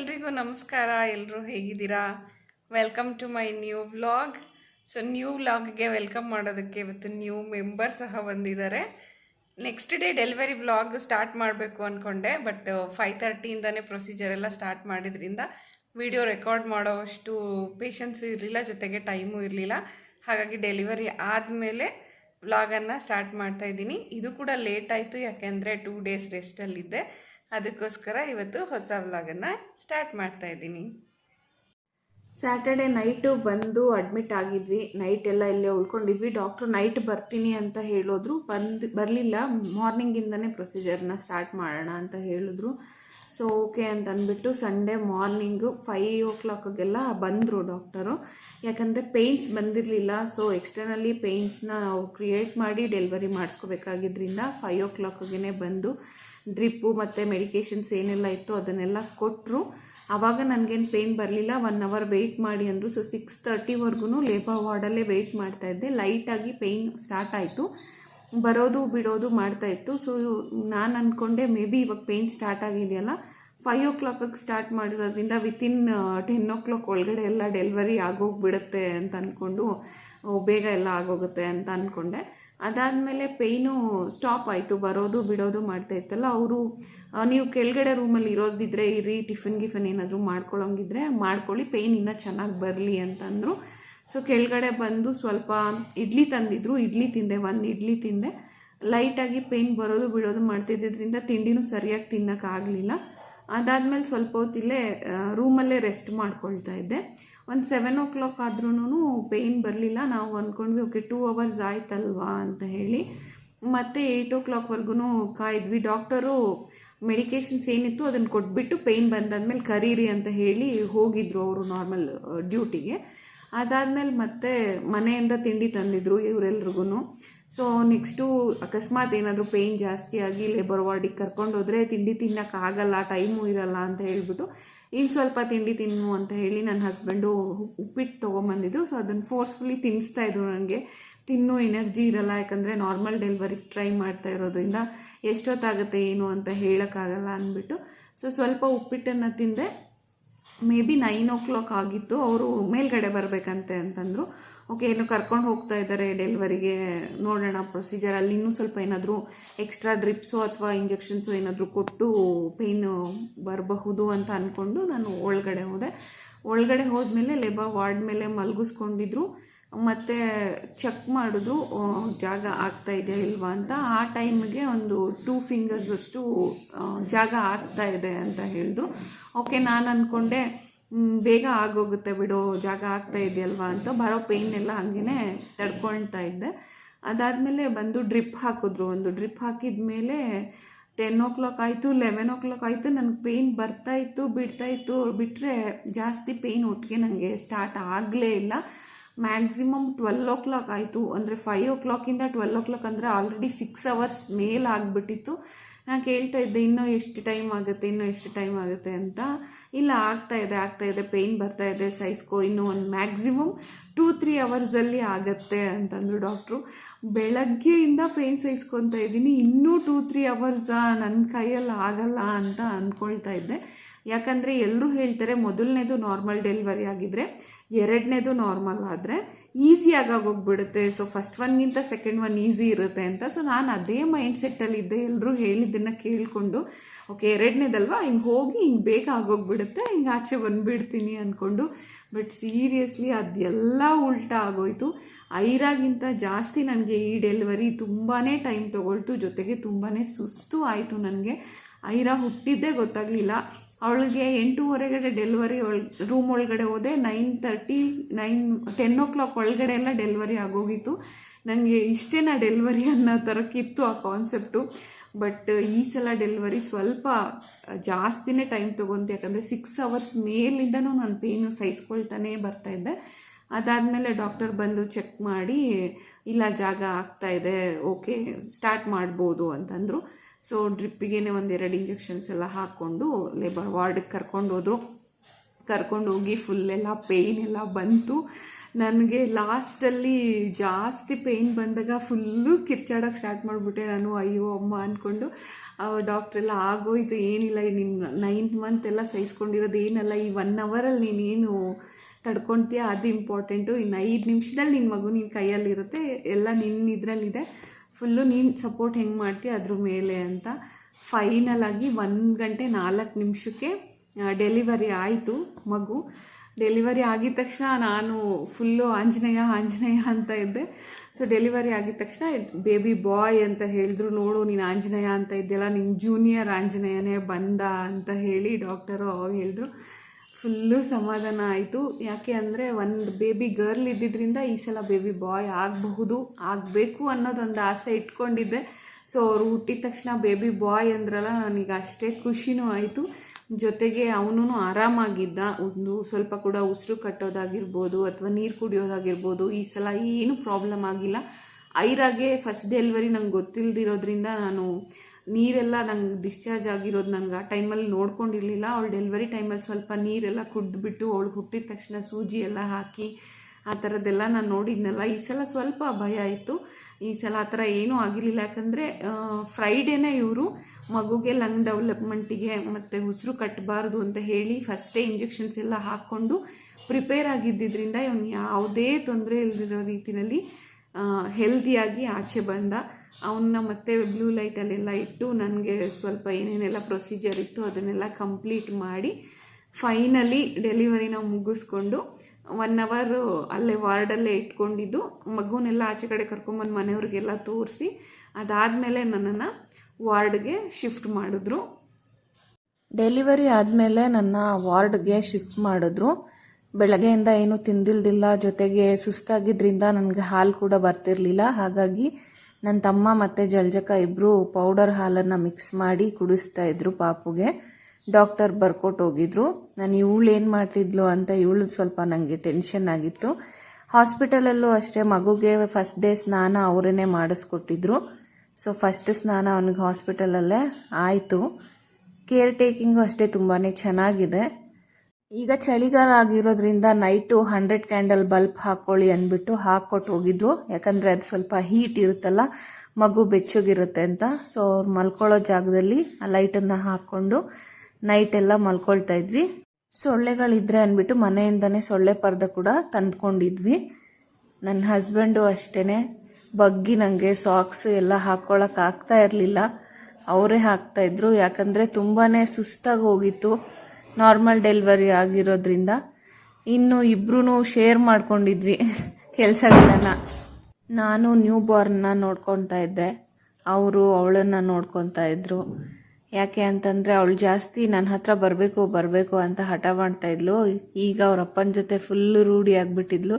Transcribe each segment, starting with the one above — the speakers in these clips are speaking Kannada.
ಎಲ್ರಿಗೂ ನಮಸ್ಕಾರ ಎಲ್ಲರೂ ಹೇಗಿದ್ದೀರಾ? Welcome to my new vlog so new ವ್ಲಾಗ್ಗೆ welcome ಮಾಡೋದಕ್ಕೆ ಇವತ್ತು ನ್ಯೂ ಮೆಂಬರ್ ಸಹ ಬಂದಿದ್ದಾರೆ. Next day delivery vlog start ಮಾಡಬೇಕು ಅಂದ್ಕೊಂಡೆ ಬಟ್ ಫೈವ್ ತರ್ಟಿಯಿಂದನೇ ಪ್ರೊಸೀಜರ್ ಎಲ್ಲ ಸ್ಟಾರ್ಟ್ ಮಾಡಿದ್ರಿಂದ ವಿಡಿಯೋ ರೆಕಾರ್ಡ್ ಮಾಡೋವಷ್ಟು ಪೇಷನ್ಸು ಇರಲಿಲ್ಲ, ಜೊತೆಗೆ ಟೈಮು ಇರಲಿಲ್ಲ. ಹಾಗಾಗಿ ಡೆಲಿವರಿ ಆದಮೇಲೆ ವ್ಲಾಗನ್ನು ಸ್ಟಾರ್ಟ್ ಮಾಡ್ತಾ ಇದ್ದೀನಿ. ಇದು ಕೂಡ ಲೇಟ್ ಆಯಿತು, ಯಾಕೆಂದರೆ ಟೂ ಡೇಸ್ ರೆಸ್ಟಲ್ಲಿದ್ದೆ ಅದಕ್ಕೋಸ್ಕರ ಇವತ್ತು ಹೊಸ ವ್ಲಾಗನ್ನು ಸ್ಟಾರ್ಟ್ ಮಾಡ್ತಾ ಇದ್ದೀನಿ. ಸ್ಯಾಟರ್ಡೆ ನೈಟು ಬಂದು ಅಡ್ಮಿಟ್ ಆಗಿದ್ವಿ. ನೈಟ್ ಎಲ್ಲ ಇಲ್ಲೇ ಉಳ್ಕೊಂಡಿದ್ವಿ. ಡಾಕ್ಟ್ರು ನೈಟ್ ಬರ್ತೀನಿ ಅಂತ ಹೇಳಿದ್ರು. ಬಂದು ಬರಲಿಲ್ಲ. ಮಾರ್ನಿಂಗಿಂದನೇ ಪ್ರೊಸೀಜರ್ನ ಸ್ಟಾರ್ಟ್ ಮಾಡೋಣ ಅಂತ ಹೇಳಿದ್ರು. ಸೊ ಓಕೆ ಅಂತ ಅಂದ್ಬಿಟ್ಟು ಸಂಡೇ ಮಾರ್ನಿಂಗು ಫೈವ್ ಓ ಕ್ಲಾಕ್ಗೆಲ್ಲ ಬಂದರು ಡಾಕ್ಟರು ಯಾಕಂದರೆ ಪೇಯ್ನ್ಸ್ ಬಂದಿರಲಿಲ್ಲ. ಸೊ ಎಕ್ಸ್ಟರ್ನಲಿ ಪೇಯ್ನ್ಸ್ನ ನಾವು ಕ್ರಿಯೇಟ್ ಮಾಡಿ ಡೆಲಿವರಿ ಮಾಡಿಸ್ಕೋಬೇಕಾಗಿದ್ದರಿಂದ ಫೈವ್ ಓ ಕ್ಲಾಕ್ಗೆ ಬಂದು ಡ್ರಿಪ್ಪು ಮತ್ತು ಮೆಡಿಕೇಷನ್ಸ್ ಏನೆಲ್ಲ ಇತ್ತು ಅದನ್ನೆಲ್ಲ ಕೊಟ್ಟರು ಆವಾಗ ನನಗೇನು ಪೇಯ್ನ್ ಬರಲಿಲ್ಲ. ಒನ್ ಅವರ್ ವೆಯ್ಟ್ ಮಾಡಿ ಅಂದರು. ಸೊ ಸಿಕ್ಸ್ ತರ್ಟಿವರೆಗೂ ಲೇಬರ್ ವಾರ್ಡಲ್ಲೇ ವೆಯ್ಟ್ ಮಾಡ್ತಾಯಿದ್ದೆ ಲೈಟಾಗಿ ಪೇಯ್ನ್ ಸ್ಟಾರ್ಟ್ ಆಯಿತು. ಬರೋದು ಬಿಡೋದು ಮಾಡ್ತಾ ಇತ್ತು. ಸೊ ನಾನು ಅಂದ್ಕೊಂಡೆ ಮೇ ಬಿ ಇವಾಗ ಪೇಯ್ನ್ ಸ್ಟಾರ್ಟ್ ಆಗಿದೆಯಲ್ಲ? ಫೈವ್ ಓ ಕ್ಲಾಕಿಗೆ ಸ್ಟಾರ್ಟ್ ಮಾಡಿರೋದ್ರಿಂದ ವಿತಿನ್ ಟೆನ್ ಓ ಕ್ಲಾಕ್ ಒಳಗಡೆ ಎಲ್ಲ ಡೆಲಿವರಿ ಆಗೋಗ್ಬಿಡುತ್ತೆ ಅಂತ ಅಂದ್ಕೊಂಡು ಬೇಗ ಎಲ್ಲ ಆಗೋಗುತ್ತೆ ಅಂತ ಅಂದ್ಕೊಂಡೆ ಅದಾದಮೇಲೆ ಪೇಯ್ನು ಸ್ಟಾಪ್ ಆಯಿತು, ಬರೋದು ಬಿಡೋದು ಮಾಡ್ತಾ ಇತ್ತಲ್ಲ, ಅವರು ನೀವು ಕೆಳಗಡೆ ರೂಮಲ್ಲಿ ಇರೋದಿದ್ರೆ ಇರಿ, ಟಿಫಿನ್ ಗಿಫನ್ ಏನಾದರೂ ಮಾಡ್ಕೊಳ್ಳೋಂಗಿದ್ರೆ ಮಾಡ್ಕೊಳ್ಳಿ, ಪೇಯ್ನ್ ಇನ್ನೂ ಚೆನ್ನಾಗಿ ಬರಲಿ ಅಂತಂದರು. ಸೊ ಕೆಳಗಡೆ ಬಂದು ಸ್ವಲ್ಪ ಇಡ್ಲಿ ತಂದಿದ್ರು, ಇಡ್ಲಿ ತಿಂದೆ, ಒಂದು ಇಡ್ಲಿ ತಿಂದೆ. ಲೈಟಾಗಿ ಪೇಯ್ನ್ ಬರೋದು ಬಿಡೋದು ಮಾಡ್ತಿದ್ದರಿಂದ ತಿಂಡಿನೂ ಸರಿಯಾಗಿ ತಿನ್ನೋಕ್ಕಾಗಲಿಲ್ಲ. ಅದಾದಮೇಲೆ ಸ್ವಲ್ಪ ಹೊತ್ತಿಲ್ಲೇ ರೂಮಲ್ಲೇ ರೆಸ್ಟ್ ಮಾಡ್ಕೊಳ್ತಾ ಇದ್ದೆ. ಒಂದು ಸೆವೆನ್ ಓ ಕ್ಲಾಕ್ ಆದ್ರೂ ಪೇಯ್ನ್ ಬರಲಿಲ್ಲ. ನಾವು ಅಂದ್ಕೊಂಡ್ವಿ ಓಕೆ ಟೂ ಅವರ್ಸ್ ಆಯ್ತಲ್ವಾ? ಅಂತ ಹೇಳಿ. ಮತ್ತೆ ಏಯ್ಟ್ ಓ ಕ್ಲಾಕ್ವರೆಗೂ ಕಾಯಿದ್ವಿ. ಡಾಕ್ಟರು ಮೆಡಿಕೇಷನ್ಸ್ ಏನಿತ್ತು ಅದನ್ನು ಕೊಟ್ಬಿಟ್ಟು ಪೇಯ್ನ್ ಬಂದಾದ್ಮೇಲೆ ಕರೀರಿ ಅಂತ ಹೇಳಿ ಹೋಗಿದ್ರು ಅವರು ನಾರ್ಮಲ್ ಡ್ಯೂಟಿಗೆ ಅದಾದಮೇಲೆ ಮತ್ತೆ ಮನೆಯಿಂದ ತಿಂಡಿ ತಂದಿದ್ರು ಇವರೆಲ್ರಿಗೂ ಸೊ ನೆಕ್ಸ್ಟು ಅಕಸ್ಮಾತ್ ಏನಾದರೂ ಪೇಯ್ನ್ ಜಾಸ್ತಿ ಆಗಿ ಲೇಬರ್ ವಾರ್ಡಿಗೆ ಕರ್ಕೊಂಡು ಹೋದರೆ ತಿಂಡಿ ತಿನ್ನೋಕ್ಕಾಗಲ್ಲ ಟೈಮು ಇರಲ್ಲ ಅಂತ ಹೇಳ್ಬಿಟ್ಟು ಇನ್ನು ಸ್ವಲ್ಪ ತಿಂಡಿ ತಿನ್ನು ಅಂತ ಹೇಳಿ ನನ್ನ ಹಸ್ಬೆಂಡು ಉಪ್ಪಿಟ್ಟು ತೊಗೊಂಬಂದಿದ್ರು. ಸೊ ಅದನ್ನು ಫೋರ್ಸ್ಫುಲಿ ತಿನ್ನಿಸ್ತಾ ಇದ್ರು ನನಗೆ ತಿನ್ನು ಎನರ್ಜಿ ಇರಲ್ಲ, ಯಾಕಂದರೆ ನಾರ್ಮಲ್ ಡೆಲಿವರಿ ಟ್ರೈ ಮಾಡ್ತಾ ಇರೋದ್ರಿಂದ ಎಷ್ಟೊತ್ತಾಗುತ್ತೆ ಏನು ಅಂತ ಹೇಳೋಕ್ಕಾಗಲ್ಲ ಅಂದ್ಬಿಟ್ಟು. ಸೊ ಸ್ವಲ್ಪ ಉಪ್ಪಿಟ್ಟನ್ನು ತಿಂದೆ. Maybe nine o'clock ಆಗಿತ್ತು. ಅವರು ಮೇಲ್ಗಡೆ ಬರಬೇಕಂತೆ ಅಂತಂದರು. ಓಕೆ ಏನು ಕರ್ಕೊಂಡು ಹೋಗ್ತಾ ಇದ್ದಾರೆ ಡೆಲಿವರಿಗೆ ನೋಡೋಣ ಪ್ರೊಸೀಜರ್ ಅಲ್ಲಿ ಇನ್ನೂ ಸ್ವಲ್ಪ ಏನಾದರೂ ಎಕ್ಸ್ಟ್ರಾ ಡ್ರಿಪ್ಸು ಅಥವಾ ಇಂಜೆಕ್ಷನ್ಸು ಏನಾದರೂ ಕೊಟ್ಟು ಪೇಯ್ನು ಬರಬಹುದು ಅಂತ ಅಂದ್ಕೊಂಡು ನಾನು ಒಳಗಡೆ ಹೋದೆ. ಒಳಗಡೆ ಹೋದ್ಮೇಲೆ ಲೇಬರ್ ವಾರ್ಡ್ ಮೇಲೆ ಮಲಗಿಸ್ಕೊಂಡಿದ್ರು. ಮತ್ತು ಚೆಕ್ ಮಾಡಿದ್ರು ಜಾಗ ಆಗ್ತಾ ಇದೆಯಾ ಇಲ್ವಾ ಅಂತ. ಆ ಟೈಮ್ಗೆ ಒಂದು ಟೂ ಫಿಂಗರ್ಸ್ ಅಷ್ಟು ಜಾಗ ಆಗ್ತಾ ಇದೆ ಅಂತ ಹೇಳಿದ್ರು ಓಕೆ, ನಾನು ಅಂದ್ಕೊಂಡೆ ಬೇಗ ಆಗೋಗುತ್ತೆ ಬಿಡು, ಜಾಗ ಆಗ್ತಾ ಇದೆಯಲ್ವಾ ಅಂತ ಬರೋ ಪೇಯ್ನ್ ಎಲ್ಲ ಹಂಗೆ ತಡ್ಕೊಳ್ತಾ ಇದ್ದೆ. ಅದಾದಮೇಲೆ ಬಂದು ಡ್ರಿಪ್ ಹಾಕಿದ್ರು. ಒಂದು ಡ್ರಿಪ್ ಹಾಕಿದ ಮೇಲೆ ಟೆನ್ ಓ ಕ್ಲಾಕ್ ಆಯಿತು ಲೆವೆನ್ ಓ ಕ್ಲಾಕ್ ಆಯಿತು, ನನಗೆ ಪೇಯ್ನ್ ಬರ್ತಾ ಇತ್ತು, ಬಿಡ್ತಾ ಇತ್ತು. ಬಿಟ್ಟರೆ ಜಾಸ್ತಿ ಪೇಯ್ನ್ ಒಟ್ಟಿಗೆ ನನಗೆ ಸ್ಟಾರ್ಟ್ ಆಗಲೇ ಇಲ್ಲ. ಮ್ಯಾಕ್ಸಿಮಮ್ ಟ್ವೆಲ್ ಓ ಕ್ಲಾಕ್ ಆಯಿತು. ಅಂದರೆ ಫೈವ್ ಓ ಕ್ಲಾಕಿಂದ ಟ್ವೆಲ್ ಓ ಕ್ಲಾಕ್ ಅಂದರೆ ಆಲ್ರೆಡಿ ಸಿಕ್ಸ್ ಅವರ್ಸ್ ಮೇಲ್ ಆಗಿಬಿಟ್ಟಿತ್ತು. ನಾನು ಕೇಳ್ತಾ ಇದ್ದೆ, ಇನ್ನೂ ಎಷ್ಟು ಟೈಮ್ ಆಗುತ್ತೆ, ಇನ್ನೂ ಎಷ್ಟು ಟೈಮ್ ಆಗುತ್ತೆ ಅಂತ. ಇಲ್ಲ, ಆಗ್ತಾ ಇದೆ ಆಗ್ತಾ ಇದೆ ಪೇಯ್ನ್ ಬರ್ತಾ ಇದೆ, ಸೈಸ್ಕೋ, ಇನ್ನೂ ಒಂದು ಮ್ಯಾಕ್ಸಿಮಮ್ ಟೂ ತ್ರೀ ಅವರ್ಸಲ್ಲಿ ಆಗುತ್ತೆ ಅಂತಂದರು ಡಾಕ್ಟ್ರು ಬೆಳಗ್ಗೆಯಿಂದ ಪೇಯ್ನ್ ಸಹಿಸ್ಕೊತಾ ಇದ್ದೀನಿ, ಇನ್ನೂ ಟೂ ತ್ರೀ ಅವರ್ಸಾ ನನ್ನ ಕೈಯಲ್ಲಿ ಆಗಲ್ಲ ಅಂತ ಅಂದ್ಕೊಳ್ತಾ ಇದ್ದೆ. ಯಾಕಂದರೆ ಎಲ್ಲರೂ ಹೇಳ್ತಾರೆ, ಮೊದಲನೇದು ನಾರ್ಮಲ್ ಡೆಲಿವರಿ ಆಗಿದ್ದರೆ ಎರಡನೇದು ನಾರ್ಮಲ್ ಆದರೆ ಈಸಿಯಾಗಿ ಆಗೋಗ್ಬಿಡುತ್ತೆ. ಸೊ ಫಸ್ಟ್ ಒನ್ಗಿಂತ ಸೆಕೆಂಡ್ ಒನ್ ಈಸಿ ಇರುತ್ತೆ ಅಂತ. ಸೊ ನಾನು ಅದೇ ಮೈಂಡ್ ಸೆಟ್ಟಲ್ಲಿದ್ದೆ ಎಲ್ಲರೂ ಹೇಳಿದ್ದನ್ನು ಕೇಳಿಕೊಂಡು ಓಕೆ ಎರಡನೇದಲ್ವಾ? ಹಿಂಗೆ ಹೋಗಿ ಹಿಂಗೆ ಬೇಗ ಆಗೋಗ್ಬಿಡುತ್ತೆ. ಹಿಂಗೆ ಆಚೆ ಬಂದುಬಿಡ್ತೀನಿ ಅಂದ್ಕೊಂಡು ಬಟ್ ಸೀರಿಯಸ್ಲಿ ಅದೆಲ್ಲ ಉಲ್ಟಾ ಆಗೋಯ್ತು. ಐರಾಗಿಂತ ಜಾಸ್ತಿ ನನಗೆ ಈ ಡೆಲಿವರಿ ತುಂಬಾ ಟೈಮ್ ತೊಗೊಳ್ತು. ಜೊತೆಗೆ ತುಂಬಾ ಸುಸ್ತು ಆಯಿತು ನನಗೆ. ಐರಾ ಹುಟ್ಟಿದ್ದೇ ಗೊತ್ತಾಗಲಿಲ್ಲ. ಅವಳಿಗೆ ಎಂಟೂವರೆಗಡೆ ಡೆಲಿವರಿ ಒಳ ರೂಮ್ ಒಳಗಡೆ ಹೋದೆ. Nine thirty nine ten o'clock ಒಳಗಡೆ ಎಲ್ಲ ಡೆಲಿವರಿ ಆಗೋಗಿತ್ತು. ನನಗೆ ಇಷ್ಟೇನಾ ಡೆಲಿವರಿ ಅನ್ನೋ ಥರಕ್ಕಿತ್ತು ಆ ಕಾನ್ಸೆಪ್ಟು ಬಟ್ ಈ ಸಲ ಡೆಲಿವರಿ ಸ್ವಲ್ಪ ಜಾಸ್ತಿನೇ ಟೈಮ್ ತೊಗೊಂತು ಯಾಕಂದರೆ ಸಿಕ್ಸ್ ಅವರ್ಸ್ ಮೇಲಿಂದನೂ ನಾನು ಪೇನು ಸಹಿಸ್ಕೊಳ್ತಾನೆ ಬರ್ತಾಯಿದ್ದೆ ಅದಾದಮೇಲೆ ಡಾಕ್ಟರ್ ಬಂದು ಚೆಕ್ ಮಾಡಿ, ಇಲ್ಲ, ಜಾಗ ಆಗ್ತಾ ಇದೆ. ಓಕೆ ಸ್ಟಾರ್ಟ್ ಮಾಡ್ಬೋದು ಅಂತಂದರು. ಸೊ ಡ್ರಿಪ್ಪಿಗೆ ಒಂದೆರಡು ಇಂಜೆಕ್ಷನ್ಸ್ ಎಲ್ಲ ಹಾಕ್ಕೊಂಡು ಲೇಬರ್ ವಾರ್ಡಿಗೆ ಕರ್ಕೊಂಡು ಹೋದ್ರು. ಕರ್ಕೊಂಡು ಹೋಗಿ ಫುಲ್ ಎಲ್ಲ ಪೇಯ್ನ್ ಎಲ್ಲ ಬಂತು. ನನಗೆ ಲಾಸ್ಟಲ್ಲಿ ಜಾಸ್ತಿ ಪೇಯ್ನ್ ಬಂದಾಗ ಫುಲ್ಲು ಕಿರ್ಚಾಡೋಕೆ ಸ್ಟಾರ್ಟ್ ಮಾಡಿಬಿಟ್ಟೆ ನಾನು. ಅಯ್ಯೋ, ಅಮ್ಮ ಅಂದ್ಕೊಂಡು ಡಾಕ್ಟ್ರೆಲ್ಲ ಆಗೋಯ್ತು ಏನಿಲ್ಲ ನಿನ್ನ ನೈನ್ತ್ ಮಂತ್ ಎಲ್ಲ ಸಹಿಸ್ಕೊಂಡಿರೋದು ಏನಲ್ಲ, ಈ ಒನ್ ಅವರಲ್ಲಿ ನೀನೇನು ತಡ್ಕೊಳ್ತೀಯ ಅದು ಇಂಪಾರ್ಟೆಂಟು ಇನ್ನು ಐದು ನಿಮಿಷದಲ್ಲಿ ನಿನ್ನ ಮಗು ನಿನ್ನ ಕೈಯಲ್ಲಿರುತ್ತೆ, ಎಲ್ಲ ನಿನ್ನ ಇದರಲ್ಲಿದೆ. ಫುಲ್ಲು ನೀನು ಸಪೋರ್ಟ್ ಹೆಂಗೆ ಮಾಡ್ತೀಯ ಅದ್ರ ಮೇಲೆ ಅಂತ. ಫೈನಲ್ ಆಗಿ ಒಂದು ಗಂಟೆ ನಾಲ್ಕು ನಿಮಿಷಕ್ಕೆ ಡೆಲಿವರಿ ಆಯಿತು ಮಗು. ಡೆಲಿವರಿ ಆಗಿದ ತಕ್ಷಣ ನಾನು ಫುಲ್ಲು ಆಂಜನೇಯ ಆಂಜನೇಯ ಅಂತ ಇದ್ದೆ. ಸೊ ಡೆಲಿವರಿ ಆಗಿದ ತಕ್ಷಣ ಬೇಬಿ ಬಾಯ್ ಅಂತ ಹೇಳಿದ್ರು, ನೋಡು, ನೀನು ಆಂಜನೇಯ ಅಂತ ಇದ್ದೆಲ್ಲ ನಿನ್ನ ಜೂನಿಯರ್ ಆಂಜನೇಯನೇ ಬಂದ ಅಂತ ಹೇಳಿ ಡಾಕ್ಟರು ಅವಾಗ ಹೇಳಿದ್ರು. ಫುಲ್ಲು ಸಮಾಧಾನ ಆಯಿತು. ಯಾಕೆ ಅಂದರೆ ಒಂದು ಬೇಬಿ ಗರ್ಲ್ ಇದ್ದಿದ್ದರಿಂದ ಈ ಸಲ ಬೇಬಿ ಬಾಯ್ ಆಗಬಹುದು, ಆಗಬೇಕು ಅನ್ನೋದೊಂದು ಆಸೆ ಇಟ್ಕೊಂಡಿದ್ದೆ. ಸೊ ಅವರು ಹುಟ್ಟಿದ ತಕ್ಷಣ ಬೇಬಿ ಬಾಯ್ ಅಂದ್ರಲ್ಲ, ನನಗೆ ಅಷ್ಟೇ ಖುಷಿನೂ ಆಯಿತು. ಜೊತೆಗೆ ಅವನು ಆರಾಮಾಗಿದ್ದ. ಒಂದು ಸ್ವಲ್ಪ ಕೂಡ ಉಸಿರು ಕಟ್ಟೋದಾಗಿರ್ಬೋದು ಅಥವಾ ನೀರು ಕುಡಿಯೋದಾಗಿರ್ಬೋದು, ಈ ಸಲ ಏನು ಪ್ರಾಬ್ಲಮ್ ಆಗಿಲ್ಲ. ಐರಾಗೆ ಫಸ್ಟ್ ಡೆಲಿವರಿ ನಂಗೆ ಗೊತ್ತಿಲ್ಲದಿರೋದ್ರಿಂದ ನಾನು ನೀರೆಲ್ಲ ನಂಗೆ ಡಿಸ್ಚಾರ್ಜ್ ಆಗಿರೋದು ನಂಗೆ ಆ ಟೈಮಲ್ಲಿ ನೋಡ್ಕೊಂಡಿರಲಿಲ್ಲ. ಅವಳು ಡೆಲಿವರಿ ಟೈಮಲ್ಲಿ ಸ್ವಲ್ಪ ನೀರೆಲ್ಲ ಕುಡ್ದುಬಿಟ್ಟು ಅವಳು ಹುಟ್ಟಿದ ತಕ್ಷಣ ಸೂಜಿ ಎಲ್ಲ ಹಾಕಿ ಆ ಥರದ್ದೆಲ್ಲ ನಾನು ನೋಡಿದ್ನಲ್ಲ. ಈ ಸಲ ಸ್ವಲ್ಪ ಭಯ ಆಯಿತು. ಈ ಸಲ ಆ ಥರ ಏನೂ ಆಗಿರಲಿಲ್ಲ. ಯಾಕಂದರೆ ಫ್ರೈಡೇನೇ ಇವರು ಮಗುಗೆ ಲಂಗ್ ಡೆವಲಪ್ಮೆಂಟಿಗೆ ಮತ್ತು ಉಸಿರು ಕಟ್ಟಬಾರ್ದು ಅಂತ ಹೇಳಿ ಫಸ್ಟೇ ಇಂಜೆಕ್ಷನ್ಸ್ ಎಲ್ಲ ಹಾಕ್ಕೊಂಡು ಪ್ರಿಪೇರ್ ಆಗಿದ್ದಿದ್ರಿಂದ ಇವನು ಯಾವುದೇ ತೊಂದರೆ ಇಲ್ದಿರೋ ರೀತಿಯಲ್ಲಿ ಹೆಲ್ದಿಯಾಗಿ ಆಚೆ ಬಂದ. ಅವನ್ನ ಮತ್ತೆ ಬ್ಲೂ ಲೈಟಲ್ಲೆಲ್ಲ ಇಟ್ಟು ನನಗೆ ಸ್ವಲ್ಪ ಏನೇನೆಲ್ಲ ಪ್ರೊಸೀಜರ್ ಇತ್ತು ಅದನ್ನೆಲ್ಲ ಕಂಪ್ಲೀಟ್ ಮಾಡಿ ಫೈನಲಿ ಡೆಲಿವರಿನ ಮುಗಿಸ್ಕೊಂಡು ಒನ್ ಅವರ್ ಅಲ್ಲೇ ವಾರ್ಡಲ್ಲೇ ಇಟ್ಕೊಂಡಿದ್ದು. ಮಗುನೆಲ್ಲ ಆಚೆ ಕಡೆ ಕರ್ಕೊಂಬಂದು ಮನೆಯವ್ರಿಗೆಲ್ಲ ತೋರಿಸಿ ಅದಾದಮೇಲೆ ನನ್ನನ್ನು ವಾರ್ಡ್ಗೆ ಶಿಫ್ಟ್ ಮಾಡಿದ್ರು. ಡೆಲಿವರಿ ಆದಮೇಲೆ ನನ್ನ ವಾರ್ಡ್ಗೆ ಶಿಫ್ಟ್ ಮಾಡಿದ್ರು. ಬೆಳಗ್ಗೆಯಿಂದ ಏನು ತಿಂದಿಲ್ದಿಲ್ಲ, ಜೊತೆಗೆ ಸುಸ್ತಾಗಿದ್ದರಿಂದ ನನಗೆ ಹಾಲು ಕೂಡ ಬರ್ತಿರಲಿಲ್ಲ. ಹಾಗಾಗಿ ನನ್ನ ತಮ್ಮ ಮತ್ತು ಜಲ್ಜಕ ಇಬ್ಬರು ಪೌಡರ್ ಹಾಲನ್ನು ಮಿಕ್ಸ್ ಮಾಡಿ ಕುಡಿಸ್ತಾ ಇದ್ರು ಪಾಪುಗೆ. ಡಾಕ್ಟರ್ ಬರ್ಕೊಟ್ಟು ಹೋಗಿದ್ರು. ನಾನು ಇವಳು ಏನು ಮಾಡ್ತಿದ್ಲು ಅಂತ ಇವಳು ಸ್ವಲ್ಪ ನನಗೆ ಟೆನ್ಷನ್ ಆಗಿತ್ತು. ಹಾಸ್ಪಿಟಲಲ್ಲೂ ಅಷ್ಟೇ ಮಗುಗೆ ಫಸ್ಟ್ ಡೇ ಸ್ನಾನ ಅವರೇ ಮಾಡಿಸ್ಕೊಟ್ಟಿದ್ರು. ಸೊ ಫಸ್ಟ್ ಸ್ನಾನ ಅವನಿಗೆ ಹಾಸ್ಪಿಟಲಲ್ಲೇ ಆಯಿತು. ಕೇರ್ ಟೇಕಿಂಗು ಅಷ್ಟೇ ತುಂಬಾ ಚೆನ್ನಾಗಿದೆ. ಈಗ ಚಳಿಗಾಲ ಆಗಿರೋದ್ರಿಂದ ನೈಟು ಹಂಡ್ರೆಡ್ ಕ್ಯಾಂಡಲ್ ಬಲ್ಬ್ ಹಾಕ್ಕೊಳ್ಳಿ ಅಂದ್ಬಿಟ್ಟು ಹಾಕ್ಕೊಟ್ಟು ಹೋಗಿದ್ರು. ಯಾಕಂದರೆ ಅದು ಸ್ವಲ್ಪ ಹೀಟ್ ಇರುತ್ತಲ್ಲ, ಮಗು ಬೆಚ್ಚಗಿರುತ್ತೆ ಅಂತ. ಸೊ ಅವ್ರು ಮಲ್ಕೊಳ್ಳೋ ಜಾಗದಲ್ಲಿ ಆ ಲೈಟನ್ನು ಹಾಕ್ಕೊಂಡು ನೈಟೆಲ್ಲ ಮಲ್ಕೊಳ್ತಾ ಇದ್ವಿ. ಸೊಳ್ಳೆಗಳಿದ್ರೆ ಅಂದ್ಬಿಟ್ಟು ಮನೆಯಿಂದನೇ ಸೊಳ್ಳೆ ಪರ್ದೆ ಕೂಡ ತಂದ್ಕೊಂಡಿದ್ವಿ. ನನ್ನ ಹಸ್ಬೆಂಡು ಅಷ್ಟೇ ಬಗ್ಗಿ ನನಗೆ ಸಾಕ್ಸ್ ಎಲ್ಲ ಹಾಕ್ಕೊಳಕ್ಕೆ ಆಗ್ತಾ ಇರಲಿಲ್ಲ. ಅವರೇ ಹಾಕ್ತಾ ಇದ್ರು. ಯಾಕಂದರೆ ತುಂಬಾ ಸುಸ್ತಾಗಿ ಹೋಗಿತ್ತು. ನಾರ್ಮಲ್ ಡೆಲಿವರಿ ಆಗಿರೋದ್ರಿಂದ ಇನ್ನು ಇಬ್ರು ಶೇರ್ ಮಾಡ್ಕೊಂಡಿದ್ವಿ ಕೆಲಸಗಳನ್ನ. ನಾನು ನ್ಯೂ ಬಾರ್ನ್ನ ನೋಡ್ಕೊತಾ ಇದ್ದೆ. ಅವರು ಅವಳನ್ನು ನೋಡ್ಕೊತಾ ಇದ್ರು. ಯಾಕೆ ಅಂತಂದರೆ ಅವಳು ಜಾಸ್ತಿ ನನ್ನ ಹತ್ರ ಬರಬೇಕು ಬರಬೇಕು ಅಂತ ಹಠ ಮಾಡ್ತಾ ಈಗ ಅವ್ರ ಅಪ್ಪನ ಜೊತೆ ಫುಲ್ಲು ರೂಢಿ ಆಗಿಬಿಟ್ಟಿದ್ಲು.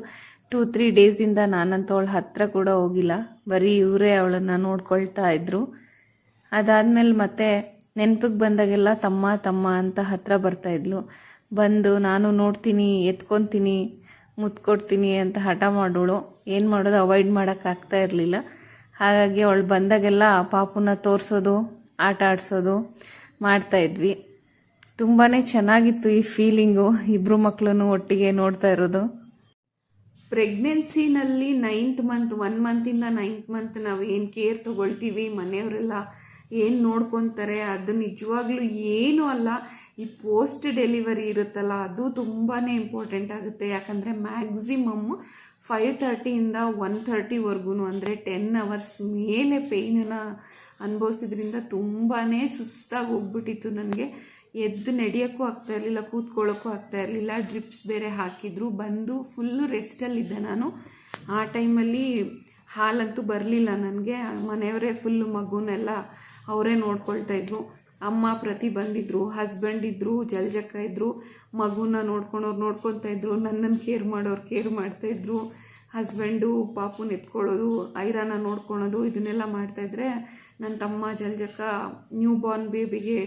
ಟೂ ತ್ರೀ ಡೇಸಿಂದ ನಾನಂತೂ ಅವಳ ಹತ್ರ ಕೂಡ ಹೋಗಿಲ್ಲ. ಬರೀ ಇವರೇ ಅವಳನ್ನು ನೋಡ್ಕೊಳ್ತಾ ಇದ್ರು. ಅದಾದಮೇಲೆ ಮತ್ತೆ ನೆನಪಿಗೆ ಬಂದಾಗೆಲ್ಲ ತಮ್ಮ ತಮ್ಮ ಅಂತ ಹತ್ರ ಬರ್ತಾ ಇದ್ಲು. ಬಂದು, ನಾನು ನೋಡ್ತೀನಿ, ಎತ್ಕೊತೀನಿ, ಮುತ್ಕೊಡ್ತೀನಿ ಅಂತ ಹಠ ಮಾಡೋಳು. ಏನು ಮಾಡೋದು? ಅವಾಯ್ಡ್ ಮಾಡೋಕ್ಕಾಗ್ತಾ ಇರಲಿಲ್ಲ. ಹಾಗಾಗಿ ಅವಳು ಬಂದಾಗೆಲ್ಲ ಪಾಪುನ ತೋರಿಸೋದು, ಆಟ ಆಡಿಸೋದು ಮಾಡ್ತಾ ಇದ್ವಿ. ತುಂಬಾ ಚೆನ್ನಾಗಿತ್ತು ಈ ಫೀಲಿಂಗು ಇಬ್ಬರು ಮಕ್ಕಳನ್ನು ಒಟ್ಟಿಗೆ ನೋಡ್ತಾ ಇರೋದು. ಪ್ರೆಗ್ನೆನ್ಸಿನಲ್ಲಿ ನೈನ್ತ್ ಮಂತ್ ಒನ್ ಮಂತಿಂದ ನೈನ್ತ್ ಮಂತ್ ನಾವು ಏನು ಕೇರ್ ತೊಗೊಳ್ತೀವಿ ಮನೆಯವರೆಲ್ಲ ಏನು ನೋಡ್ಕೊತಾರೆ, ಅದು ನಿಜವಾಗ್ಲೂ ಏನೂ ಅಲ್ಲ. ಈ ಪೋಸ್ಟ್ ಡೆಲಿವರಿ ಇರುತ್ತಲ್ಲ, ಅದು ತುಂಬಾ ಇಂಪಾರ್ಟೆಂಟ್ ಆಗುತ್ತೆ. ಯಾಕಂದರೆ ಮ್ಯಾಕ್ಸಿಮಮ್ ಫೈವ್ ತರ್ಟಿಯಿಂದ ಒನ್ ತರ್ಟಿವರೆಗೂ ಅಂದರೆ ಟೆನ್ ಅವರ್ಸ್ ಮೇಲೆ ಪೇಯ್ನನ್ನು ಅನುಭವಿಸಿದ್ರಿಂದ ತುಂಬಾ ಸುಸ್ತಾಗಿ ಹೋಗ್ಬಿಟ್ಟಿತ್ತು ನನಗೆ. ಎದ್ದು ನಡೆಯೋಕ್ಕೂ ಆಗ್ತಾ ಇರಲಿಲ್ಲ, ಕೂತ್ಕೊಳ್ಳೋಕ್ಕೂ ಆಗ್ತಾ ಇರಲಿಲ್ಲ. ಡ್ರಿಪ್ಸ್ ಬೇರೆ ಹಾಕಿದ್ರು, ಬಂದು ಫುಲ್ಲು ರೆಸ್ಟಲ್ಲಿದ್ದೆ ನಾನು. ಆ ಟೈಮಲ್ಲಿ ಹಾಲಂತೂ ಬರಲಿಲ್ಲ ನನಗೆ. ಮನೆಯವರೇ ಫುಲ್ಲು ಮಗುನೆಲ್ಲ ಅವರೇ ನೋಡ್ಕೊಳ್ತಾ ಇದ್ರು. ಅಮ್ಮ ಪ್ರತಿ ಬಂದಿದ್ರು ಹಸ್ಬೆಂಡ್ ಇದ್ದರು ಜಲ್ಜಕ್ಕ ಇದ್ದರು ಮಗುನ ನೋಡ್ಕೊಳೋರು ನೋಡ್ಕೊತಾ ಇದ್ರು ನನ್ನನ್ನು ಕೇರ್ ಮಾಡೋರು ಕೇರ್ ಮಾಡ್ತಾಯಿದ್ರು ಹಸ್ಬೆಂಡು ಪಾಪುನ ಎತ್ಕೊಳ್ಳೋದು ಐರಾನ ನೋಡ್ಕೊಳೋದು, ಇದನ್ನೆಲ್ಲ ಮಾಡ್ತಾಯಿದ್ರೆ ನನ್ನ ತಮ್ಮ, ಜಲ್ಜಕ್ಕ ನ್ಯೂ ಬಾರ್ನ್ ಬೇಬಿಗೆ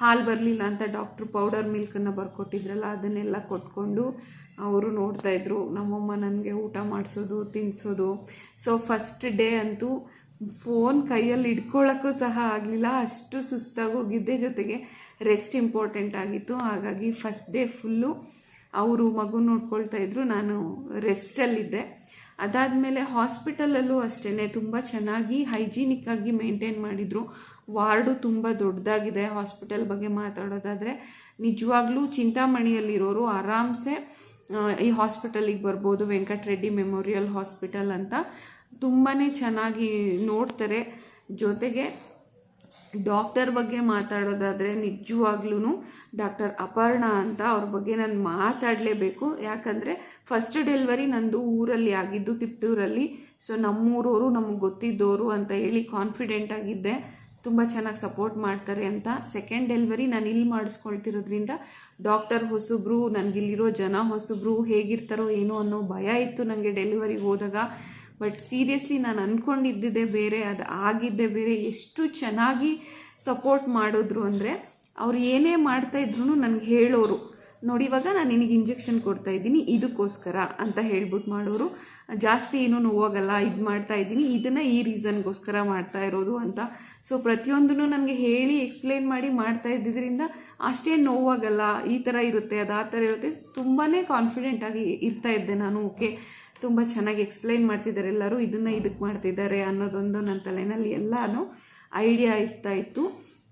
ಹಾಲು ಬರಲಿಲ್ಲ ಅಂತ ಡಾಕ್ಟ್ರು ಪೌಡರ್ ಮಿಲ್ಕನ್ನು ಬರ್ಕೊಟ್ಟಿದ್ರಲ್ಲ, ಅದನ್ನೆಲ್ಲ ಕೊಟ್ಕೊಂಡು ಅವರು ನೋಡ್ತಾಯಿದ್ರು ನಮ್ಮಮ್ಮ ನನಗೆ ಊಟ ಮಾಡಿಸೋದು ತಿನ್ನಿಸೋದು ಸೊ ಫಸ್ಟ್ ಡೇ ಅಂತೂ ಫೋನ್ ಕೈಯಲ್ಲಿ ಇಟ್ಕೊಳ್ಳೋಕ್ಕೂ ಸಹ ಆಗಲಿಲ್ಲ. ಅಷ್ಟು ಸುಸ್ತಾಗಿ ಹೋಗಿದ್ದೆ ಜೊತೆಗೆ ರೆಸ್ಟ್ ಇಂಪಾರ್ಟೆಂಟ್ ಆಗಿತ್ತು. ಹಾಗಾಗಿ ಫಸ್ಟ್ ಡೇ ಫುಲ್ಲು ಅವರು ಮಗು ನೋಡ್ಕೊಳ್ತಾ ಇದ್ರು. ನಾನು ರೆಸ್ಟಲ್ಲಿದ್ದೆ ಅದಾದಮೇಲೆ ಹಾಸ್ಪಿಟಲಲ್ಲೂ ಅಷ್ಟೇ ತುಂಬ ಚೆನ್ನಾಗಿ ಹೈಜೀನಿಕ್ ಆಗಿ ಮೇಂಟೈನ್ ಮಾಡಿದರು. ವಾರ್ಡು ತುಂಬ ದೊಡ್ಡದಾಗಿದೆ ಹಾಸ್ಪಿಟಲ್ ಬಗ್ಗೆ ಮಾತಾಡೋದಾದರೆ. ನಿಜವಾಗ್ಲೂ ಚಿಂತಾಮಣಿಯಲ್ಲಿರೋರು ಆರಾಮ್ಸೆ ಈ ಹಾಸ್ಪಿಟಲಿಗೆ ಬರ್ಬೋದು ವೆಂಕಟರೆಡ್ಡಿ ಮೆಮೋರಿಯಲ್ ಹಾಸ್ಪಿಟಲ್ ಅಂತ. ತುಂಬಾ ಚೆನ್ನಾಗಿ ನೋಡ್ತಾರೆ. ಜೊತೆಗೆ ಡಾಕ್ಟರ್ ಬಗ್ಗೆ ಮಾತಾಡೋದಾದರೆ ನಿಜವಾಗ್ಲೂ ಡಾಕ್ಟರ್ ಅಪರ್ಣ ಅಂತ ಅವ್ರ ಬಗ್ಗೆ ನಾನು ಮಾತಾಡಲೇಬೇಕು. ಯಾಕಂದರೆ ಫಸ್ಟ್ ಡೆಲಿವರಿ ನಂದು ಊರಲ್ಲಿ ಆಗಿದ್ದು ತಿಪ್ಟೂರಲ್ಲಿ ಸೊ ನಮ್ಮೂರವರು ನಮಗೆ ಗೊತ್ತಿದ್ದವರು ಅಂತ ಹೇಳಿ ಕಾನ್ಫಿಡೆಂಟ್ ಆಗಿದ್ದೆ. ತುಂಬ ಚೆನ್ನಾಗಿ ಸಪೋರ್ಟ್ ಮಾಡ್ತಾರೆ ಅಂತ ಸೆಕೆಂಡ್ ಡೆಲಿವರಿ ನಾನು ಇಲ್ಲಿ ಮಾಡಿಸ್ಕೊಳ್ತಿರೋದ್ರಿಂದ ಡಾಕ್ಟರ್ ಹೊಸಬ್ರು ನನಗಿಲ್ಲಿರೋ ಜನ ಹೊಸಬ್ರು ಹೇಗಿರ್ತಾರೋ ಏನೋ ಅನ್ನೋ ಭಯ ಇತ್ತು ನನಗೆ ಡೆಲಿವರಿಗೆ ಹೋದಾಗ. ಬಟ್ ಸೀರಿಯಸ್ಲಿ ನಾನು ಅಂದ್ಕೊಂಡಿದ್ದಿದ್ದೆ ಬೇರೆ, ಅದು ಆಗಿದ್ದೆ ಬೇರೆ, ಎಷ್ಟು ಚೆನ್ನಾಗಿ ಸಪೋರ್ಟ್ ಮಾಡಿದ್ರು ಅಂದರೆ ಅವ್ರು ಏನೇ ಮಾಡ್ತಾ ಇದ್ರು ನನಗೆ ಹೇಳೋರು. ನೋಡಿ ಇವಾಗ ನಾನು ನಿನಗೆ ಇಂಜೆಕ್ಷನ್ ಕೊಡ್ತಾ ಇದ್ದೀನಿ ಇದಕ್ಕೋಸ್ಕರ ಅಂತ ಹೇಳ್ಬಿಟ್ಟು ಮಾಡೋರು. ಜಾಸ್ತಿ ಏನೂ ನೋವಾಗಲ್ಲ, ಇದು ಮಾಡ್ತಾ ಇದ್ದೀನಿ, ಇದನ್ನು ಈ ರೀಸನ್ಗೋಸ್ಕರ ಮಾಡ್ತಾ ಇರೋದು ಅಂತ. ಸೊ ಪ್ರತಿಯೊಂದನ್ನು ನನಗೆ ಹೇಳಿ ಎಕ್ಸ್ಪ್ಲೇನ್ ಮಾಡಿ ಮಾಡ್ತಾ ಇದ್ದಿದ್ದರಿಂದ ಅಷ್ಟೇ ನೋವಾಗಲ್ಲ, ಈ ಥರ ಇರುತ್ತೆ, ಅದು ಆ ಥರ ಇರುತ್ತೆ. ತುಂಬಾ ಕಾನ್ಫಿಡೆಂಟ್ ಆಗಿ ಇರ್ತಾ ಇದ್ದೆ ನಾನು, ಓಕೆ. ತುಂಬ ಚೆನ್ನಾಗಿ ಎಕ್ಸ್ಪ್ಲೈನ್ ಮಾಡ್ತಿದ್ದಾರೆ ಎಲ್ಲರೂ, ಇದನ್ನು ಇದಕ್ಕೆ ಮಾಡ್ತಿದ್ದಾರೆ ಅನ್ನೋದೊಂದು ನನ್ನ ತಲೆನಲ್ಲಿ ಎಲ್ಲನೂ ಐಡಿಯಾ ಇರ್ತಾ ಇತ್ತು.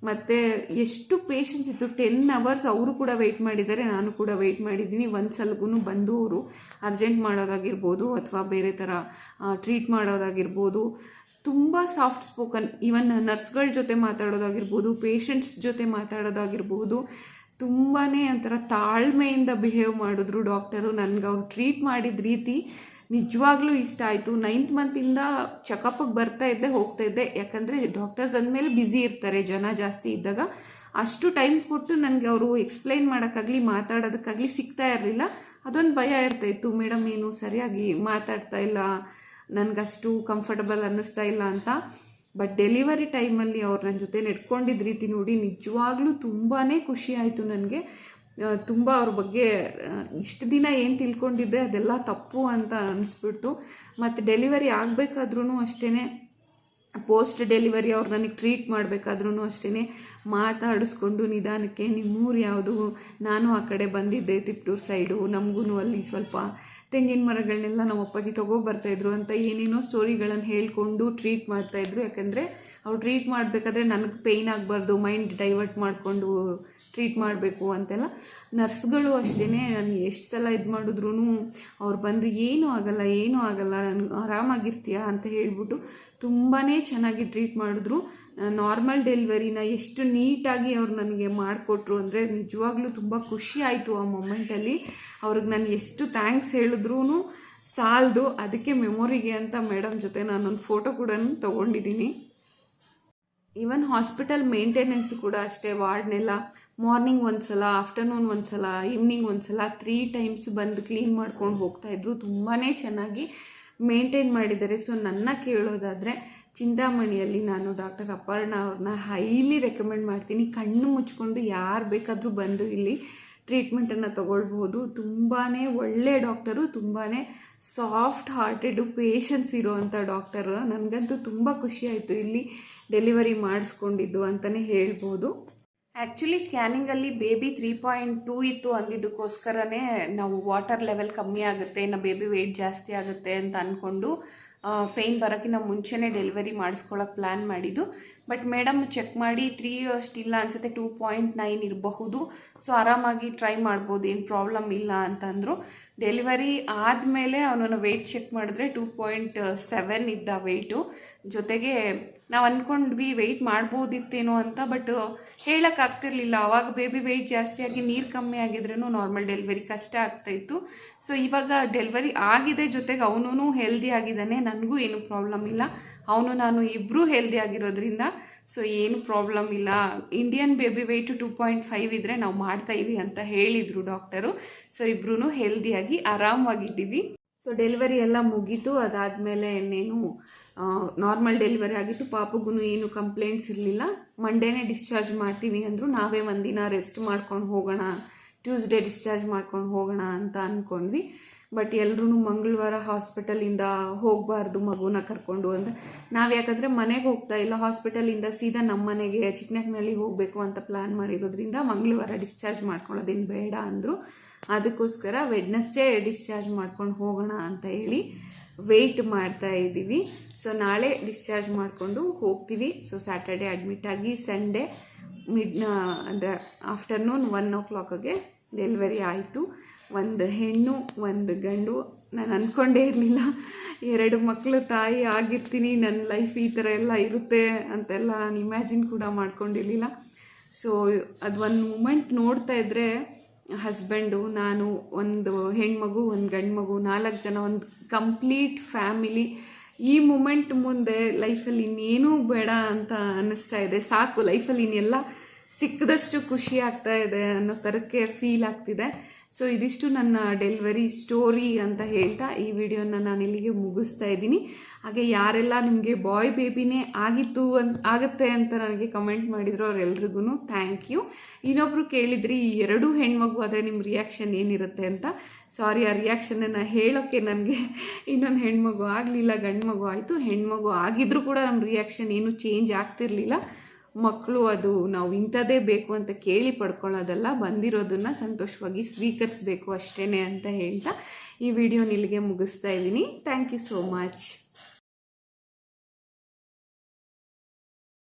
ಮತ್ತು ಎಷ್ಟು ಪೇಷನ್ಸ್ ಇತ್ತು ಟೆನ್ ಅವರ್ಸ್ ಅವರು ಕೂಡ ವೆಯ್ಟ್ ಮಾಡಿದ್ದಾರೆ, ನಾನು ಕೂಡ ವೆಯ್ಟ್ ಮಾಡಿದ್ದೀನಿ. ಒಂದು ಸಲಗೂ ಬಂದು ಅವರು ಅರ್ಜೆಂಟ್ ಮಾಡೋದಾಗಿರ್ಬೋದು ಅಥವಾ ಬೇರೆ ಥರ ಟ್ರೀಟ್ ಮಾಡೋದಾಗಿರ್ಬೋದು. ತುಂಬ ಸಾಫ್ಟ್ ಸ್ಪೋಕನ್ ಈವನ್ ನರ್ಸ್ಗಳ ಜೊತೆ ಮಾತಾಡೋದಾಗಿರ್ಬೋದು ಪೇಷಂಟ್ಸ್ ಜೊತೆ ಮಾತಾಡೋದಾಗಿರ್ಬೋದು ತುಂಬಾ ಒಂಥರ ತಾಳ್ಮೆಯಿಂದ ಬಿಹೇವ್ ಮಾಡಿದ್ರು ಡಾಕ್ಟರು ನನಗೆ ಅವ್ರು ಟ್ರೀಟ್ ಮಾಡಿದ ರೀತಿ ನಿಜವಾಗ್ಲೂ ಇಷ್ಟ ಆಯಿತು. ನೈನ್ತ್ ಮಂತಿಂದ ಚೆಕಪ್ಗೆ ಬರ್ತಾ ಇದ್ದೆ, ಹೋಗ್ತಾ ಇದ್ದೆ. ಯಾಕಂದರೆ ಡಾಕ್ಟರ್ಸ್ ಅಂದಮೇಲೆ ಬ್ಯುಸಿ ಇರ್ತಾರೆ, ಜನ ಜಾಸ್ತಿ ಇದ್ದಾಗ. ಅಷ್ಟು ಟೈಮ್ ಕೊಟ್ಟು ನನಗೆ ಅವರು ಎಕ್ಸ್ಪ್ಲೈನ್ ಮಾಡೋಕ್ಕಾಗಲಿ, ಮಾತಾಡೋದಕ್ಕಾಗಲಿ ಸಿಗ್ತಾ ಇರಲಿಲ್ಲ. ಅದೊಂದು ಭಯ ಇರ್ತಾಯಿತ್ತು ಮೇಡಮ್ ಏನು ಸರಿಯಾಗಿ ಮಾತಾಡ್ತಾ ಇಲ್ಲ. ನನಗಷ್ಟು ಕಂಫರ್ಟಬಲ್ ಅನ್ನಿಸ್ತಾ ಇಲ್ಲ ಅಂತ. ಬಟ್ ಡೆಲಿವರಿ ಟೈಮಲ್ಲಿ ಅವ್ರು ನನ್ನ ಜೊತೆ ನೆಟ್ಕೊಂಡಿದ್ದ ರೀತಿ ನೋಡಿ, ನಿಜವಾಗ್ಲೂ ತುಂಬಾ ಖುಷಿ ಆಯಿತು ನನಗೆ. ತುಂಬ ಅವ್ರ ಬಗ್ಗೆ ಇಷ್ಟು ದಿನ ಏನು ತಿಳ್ಕೊಂಡಿದ್ದೆ ಅದೆಲ್ಲ ತಪ್ಪು ಅಂತ ಅನಿಸ್ಬಿಡ್ತು. ಮತ್ತು ಡೆಲಿವರಿ ಆಗಬೇಕಾದ್ರೂ ಅಷ್ಟೇ ಪೋಸ್ಟ್ ಡೆಲಿವರಿ ಅವ್ರು ನನಗೆ ಟ್ರೀಟ್ ಮಾಡಬೇಕಾದ್ರೂ ಅಷ್ಟೇ ಮಾತಾಡಿಸ್ಕೊಂಡು ನಿಧಾನಕ್ಕೆ, ನಿಮ್ಮೂರು ಯಾವುದು, ನಾನು ಆ ಕಡೆ ಬಂದಿದ್ದೆ ತಿಪ್ಟೂರು ಸೈಡು ನಮಗೂ ಅಲ್ಲಿ ಸ್ವಲ್ಪ ತೆಂಗಿನ ಮರಗಳನ್ನೆಲ್ಲ ನಮ್ಮ ಅಪ್ಪಾಜಿ ತೊಗೊಬರ್ತಾಯಿದ್ರು ಅಂತ ಏನೇನೋ ಸ್ಟೋರಿಗಳನ್ನು ಹೇಳ್ಕೊಂಡು ಟ್ರೀಟ್ ಮಾಡ್ತಾಯಿದ್ರು ಯಾಕಂದರೆ ಅವ್ರು ಟ್ರೀಟ್ ಮಾಡಬೇಕಾದ್ರೆ ನನಗೆ ಪೇಯ್ನ್ ಆಗಬಾರ್ದು ಮೈಂಡ್ ಡೈವರ್ಟ್ ಮಾಡಿಕೊಂಡು ಟ್ರೀಟ್ ಮಾಡಬೇಕು ಅಂತೆಲ್ಲ ನರ್ಸ್ಗಳು ಅಷ್ಟೇ ನಾನು ಎಷ್ಟು ಸಲ ಇದು ಮಾಡಿದ್ರು ಅವ್ರು ಬಂದು ಏನೂ ಆಗಲ್ಲ ಏನೂ ಆಗಲ್ಲ, ನಾನು ಆರಾಮಾಗಿರ್ತೀಯಾ ಅಂತ ಹೇಳಿಬಿಟ್ಟು ತುಂಬಾ ಚೆನ್ನಾಗಿ ಟ್ರೀಟ್ ಮಾಡಿದ್ರು. ನಾರ್ಮಲ್ ಡೆಲಿವರಿನ ಎಷ್ಟು ನೀಟಾಗಿ ಅವ್ರು ನನಗೆ ಮಾಡಿಕೊಟ್ರು ಅಂದರೆ ನಿಜವಾಗ್ಲೂ ತುಂಬ ಖುಷಿ ಆಯಿತು ಆ ಮೊಮೆಂಟಲ್ಲಿ ಅವ್ರಿಗೆ ನಾನು ಎಷ್ಟು ಥ್ಯಾಂಕ್ಸ್ ಹೇಳಿದ್ರೂ ಸಾಲದು. ಅದಕ್ಕೆ ಮೆಮೊರಿಗೆ ಅಂತ ಮೇಡಮ್ ಜೊತೆ ನಾನೊಂದು ಫೋಟೋ ಕೂಡ ತೊಗೊಂಡಿದ್ದೀನಿ ಈವನ್ ಹಾಸ್ಪಿಟಲ್ ಮೇಂಟೆನೆನ್ಸ್ ಕೂಡ ಅಷ್ಟೇ, ವಾರ್ಡ್ನೆಲ್ಲ ಮಾರ್ನಿಂಗ್ ಒಂದು ಸಲ ಆಫ್ಟರ್ನೂನ್ ಒಂದು ಸಲ ಈವ್ನಿಂಗ್ ಒಂದು ಸಲ ತ್ರೀ ಟೈಮ್ಸ್ ಬಂದು ಕ್ಲೀನ್ ಮಾಡ್ಕೊಂಡು ಹೋಗ್ತಾಯಿದ್ರು ತುಂಬಾ ಚೆನ್ನಾಗಿ ಮೇಂಟೈನ್ ಮಾಡಿದ್ದಾರೆ. ಸೊ ನನ್ನ ಕೇಳೋದಾದರೆ, ಚಿಂತಾಮಣಿಯಲ್ಲಿ ನಾನು ಡಾಕ್ಟರ್ ಅಪರ್ಣ ಅವ್ರನ್ನ ಹೈಲಿ ರೆಕಮೆಂಡ್ ಮಾಡ್ತೀನಿ. ಕಣ್ಣು ಮುಚ್ಕೊಂಡು ಯಾರು ಬೇಕಾದರೂ ಬಂದು ಇಲ್ಲಿ ಟ್ರೀಟ್ಮೆಂಟನ್ನು ತಗೊಳ್ಬೋದು ತುಂಬಾ ಒಳ್ಳೆ ಡಾಕ್ಟರು ತುಂಬಾ ಸಾಫ್ಟ್ ಹಾರ್ಟೆಡು ಪೇಷನ್ಸ್ ಇರೋವಂಥ ಡಾಕ್ಟರ್ ನನಗಂತೂ ತುಂಬ ಖುಷಿಯಾಯಿತು ಇಲ್ಲಿ ಡೆಲಿವರಿ ಮಾಡಿಸ್ಕೊಂಡಿದ್ದು ಅಂತಲೇ ಹೇಳ್ಬೋದು. ಆ್ಯಕ್ಚುಲಿ ಸ್ಕ್ಯಾನಿಂಗಲ್ಲಿ ಬೇಬಿ ತ್ರೀ ಪಾಯಿಂಟ್ ಟೂ ಇತ್ತು ಅಂದಿದ್ದಕ್ಕೋಸ್ಕರನೇ ನಾವು ವಾಟರ್ ಲೆವೆಲ್ ಕಮ್ಮಿ ಆಗುತ್ತೆ, ಇನ್ನು ಬೇಬಿ ವೆಯ್ಟ್ ಜಾಸ್ತಿ ಆಗುತ್ತೆ ಅಂತ ಅಂದ್ಕೊಂಡು ಪೇಯ್ನ್ ಬರೋಕ್ಕಿಂತ ಮುಂಚೆನೇ ಡೆಲಿವರಿ ಮಾಡಿಸ್ಕೊಳ್ಳೋಕೆ ಪ್ಲ್ಯಾನ್ ಮಾಡಿದ್ದು. ಬಟ್ ಮೇಡಮ್ ಚೆಕ್ ಮಾಡಿ ತ್ರೀ ಅಷ್ಟಿಲ್ಲ ಅನಿಸುತ್ತೆ ಟೂ ಪಾಯಿಂಟ್ ನೈನ್ ಇರಬಹುದು. ಸೊ ಆರಾಮಾಗಿ ಟ್ರೈ ಮಾಡ್ಬೋದು, ಏನು ಪ್ರಾಬ್ಲಮ್ ಇಲ್ಲ ಅಂತಂದರು. ಡೆಲಿವರಿ ಆದಮೇಲೆ ಅವನನ್ನು ವೆಯ್ಟ್ ಚೆಕ್ ಮಾಡಿದ್ರೆ ಟೂ ಪಾಯಿಂಟ್ ಸೆವೆನ್ ಇದ್ದ ವೆಯ್ಟು ಜೊತೆಗೆ ನಾವು ಅಂದ್ಕೊಂಡ್ವಿ ವೆಯ್ಟ್ ಮಾಡ್ಬೋದಿತ್ತೇನೋ ಅಂತ ಬಟ್ ಹೇಳೋಕ್ಕಾಗ್ತಿರ್ಲಿಲ್ಲ ಅವಾಗ ಬೇಬಿ ವೆಯ್ಟ್ ಜಾಸ್ತಿ ಆಗಿ ನೀರು ಕಮ್ಮಿ ಆಗಿದ್ರೂ ನಾರ್ಮಲ್ ಡೆಲಿವರಿ ಕಷ್ಟ ಆಗ್ತಾಯಿತ್ತು ಸೊ ಇವಾಗ ಡೆಲಿವರಿ ಆಗಿದೆ ಜೊತೆಗೆ ಅವನು ಹೆಲ್ದಿ ಆಗಿದ್ದಾನೆ, ನನಗೂ ಏನು ಪ್ರಾಬ್ಲಮ್ ಇಲ್ಲ. ಅವನು ನಾನು ಇಬ್ಬರೂ ಹೆಲ್ದಿ ಆಗಿರೋದ್ರಿಂದ ಸೊ ಏನು ಪ್ರಾಬ್ಲಮ್ ಇಲ್ಲ. Indian baby weight two point five ಇದ್ದರೆ ನಾವು ಮಾಡ್ತಾಯಿವಿ ಅಂತ ಹೇಳಿದರು ಡಾಕ್ಟರು ಸೊ ಇಬ್ಬರೂ ಹೆಲ್ದಿಯಾಗಿ ಆರಾಮಾಗಿದ್ದೀವಿ ಸೊ ಡೆಲಿವರಿ ಎಲ್ಲ ಮುಗೀತು. ಅದಾದಮೇಲೆ ಇನ್ನೇನು ನಾರ್ಮಲ್ ಡೆಲಿವರಿ ಆಗಿತ್ತು. ಪಾಪಗೂ ಏನು ಕಂಪ್ಲೇಂಟ್ಸ್ ಇರಲಿಲ್ಲ. ಮಂಡೇನೇ ಡಿಸ್ಚಾರ್ಜ್ ಮಾಡ್ತೀವಿ ಅಂದರು, ನಾವೇ ಒಂದಿನ ರೆಸ್ಟ್ ಮಾಡ್ಕೊಂಡು ಹೋಗೋಣ ಟ್ಯೂಸ್ಡೇ ಡಿಸ್ಚಾರ್ಜ್ ಮಾಡ್ಕೊಂಡು ಹೋಗೋಣ ಅಂತ ಅಂದ್ಕೊಂಡ್ವಿ ಬಟ್ ಎಲ್ಲರೂ ಮಂಗಳವಾರ ಹಾಸ್ಪಿಟಲಿಂದ ಹೋಗಬಾರ್ದು ಮಗುನ ಕರ್ಕೊಂಡು ಅಂತ. ನಾವು ಯಾಕಂದರೆ ಮನೆಗೆ ಹೋಗ್ತಾ ಇಲ್ಲ ಹಾಸ್ಪಿಟಲಿಂದ ಸೀದಾ ನಮ್ಮ ಮನೆಗೆ ಚಿಕ್ಕನಕ್ನಳ್ಳಿ ಹೋಗಬೇಕು ಅಂತ ಪ್ಲ್ಯಾನ್ ಮಾಡಿರೋದ್ರಿಂದ ಮಂಗಳವಾರ ಡಿಸ್ಚಾರ್ಜ್ ಮಾಡ್ಕೊಳ್ಳೋದೇನು ಬೇಡ ಅಂದರು. ಅದಕ್ಕೋಸ್ಕರ ವೆಡ್ನಸ್ಡೇ ಡಿಸ್ಚಾರ್ಜ್ ಮಾಡ್ಕೊಂಡು ಹೋಗೋಣ ಅಂತ ಹೇಳಿ ವೆಯ್ಟ್ ಮಾಡ್ತಾ ಇದ್ದೀವಿ. ಸೊ ನಾಳೆ ಡಿಸ್ಚಾರ್ಜ್ ಮಾಡಿಕೊಂಡು ಹೋಗ್ತೀವಿ. ಸೊ ಸ್ಯಾಟರ್ಡೆ ಅಡ್ಮಿಟ್ ಆಗಿ ಸಂಡೇ ಮಿಡ್ ಅಂದರೆ ಆಫ್ಟರ್ನೂನ್ ಒನ್ ಓ ಕ್ಲಾಕಿಗೆ ಡೆಲಿವರಿ ಆಯಿತು. ಒಂದು ಹೆಣ್ಣು, ಒಂದು ಗಂಡು. ನಾನು ಅಂದ್ಕೊಂಡೇ ಇರಲಿಲ್ಲ. ಎರಡು ಮಕ್ಕಳು ತಾಯಿ ಆಗಿರ್ತೀನಿ. ನನ್ನ ಲೈಫ್ ಈ ಥರ ಎಲ್ಲ ಇರುತ್ತೆ ಅಂತೆಲ್ಲ ನಾನು ಇಮ್ಯಾಜಿನ್ ಕೂಡ ಮಾಡ್ಕೊಂಡಿರಲಿಲ್ಲ. ಸೊ ಅದು ಒಂದು ಮೂಮೆಂಟ್ ನೋಡ್ತಾ ಇದ್ದರೆ ಹಸ್ಬೆಂಡು ನಾನು, ಒಂದು ಹೆಣ್ಮಗು, ಒಂದು ಗಂಡು ಮಗು ನಾಲ್ಕು ಜನ, ಒಂದು ಕಂಪ್ಲೀಟ್ ಫ್ಯಾಮಿಲಿ ಈ ಮೂಮೆಂಟ್ ಮುಂದೆ ಲೈಫಲ್ಲಿ ಇನ್ನೇನೂ ಬೇಡ ಅಂತ ಅನ್ನಿಸ್ತಾ ಇದೆ. ಸಾಕು ಲೈಫಲ್ಲಿ ಇನ್ನೆಲ್ಲ ಸಿಕ್ಕದಷ್ಟು ಖುಷಿ ಆಗ್ತಾ ಇದೆ ಅನ್ನೋ ಥರಕ್ಕೆ ಫೀಲ್ ಆಗ್ತಿದೆ. ಸೊ ಇದಿಷ್ಟು ನನ್ನ ಡೆಲಿವರಿ ಸ್ಟೋರಿ ಅಂತ ಹೇಳ್ತಾ ಈ ವಿಡಿಯೋನ ನಾನು ಇಲ್ಲಿಗೆ ಮುಗಿಸ್ತಾ ಇದ್ದೀನಿ. ಹಾಗೆ ಯಾರೆಲ್ಲ ನಿಮಗೆ ಬಾಯ್ ಬೇಬಿನೇ ಆಗಿತ್ತು ಅಂತ ಆಗುತ್ತೆ ಅಂತ ನನಗೆ ಕಮೆಂಟ್ ಮಾಡಿದ್ರು ಅವರೆಲ್ರಿಗೂ ಥ್ಯಾಂಕ್ ಯು ಇನ್ನೊಬ್ರು ಕೇಳಿದ್ರಿ, ಈ ಎರಡೂ ಹೆಣ್ಮಗು ಆದರೆ ನಿಮ್ಮ ರಿಯಾಕ್ಷನ್ ಏನಿರುತ್ತೆ ಅಂತ. ಸಾರಿ ಆ ರಿಯಾಕ್ಷನನ್ನು ಹೇಳೋಕ್ಕೆ ನನಗೆ ಇನ್ನೊಂದು ಹೆಣ್ಮಗು ಆಗಲಿಲ್ಲ ಗಂಡು ಮಗು ಆಯಿತು. ಹೆಣ್ಮಗು ಆಗಿದ್ರೂ ಕೂಡ ನಮ್ಮ ರಿಯಾಕ್ಷನ್ ಏನೂ ಚೇಂಜ್ ಆಗ್ತಿರ್ಲಿಲ್ಲ. ಮಕ್ಕಳು ಅದು ನಾವು ಇಂಥದ್ದೇ ಬೇಕು ಅಂತ ಕೇಳಿ ಪಡ್ಕೊಳ್ಳೋದಲ್ಲ, ಬಂದಿರೋದನ್ನು ಸಂತೋಷವಾಗಿ ಸ್ವೀಕರಿಸಬೇಕು ಅಷ್ಟೇ ಅಂತ ಹೇಳ್ತಾ ಈ ವಿಡಿಯೋನ ಇಲ್ಲಿಗೆ ಮುಗಿಸ್ತಾ ಇದ್ದೀನಿ. Thank you so much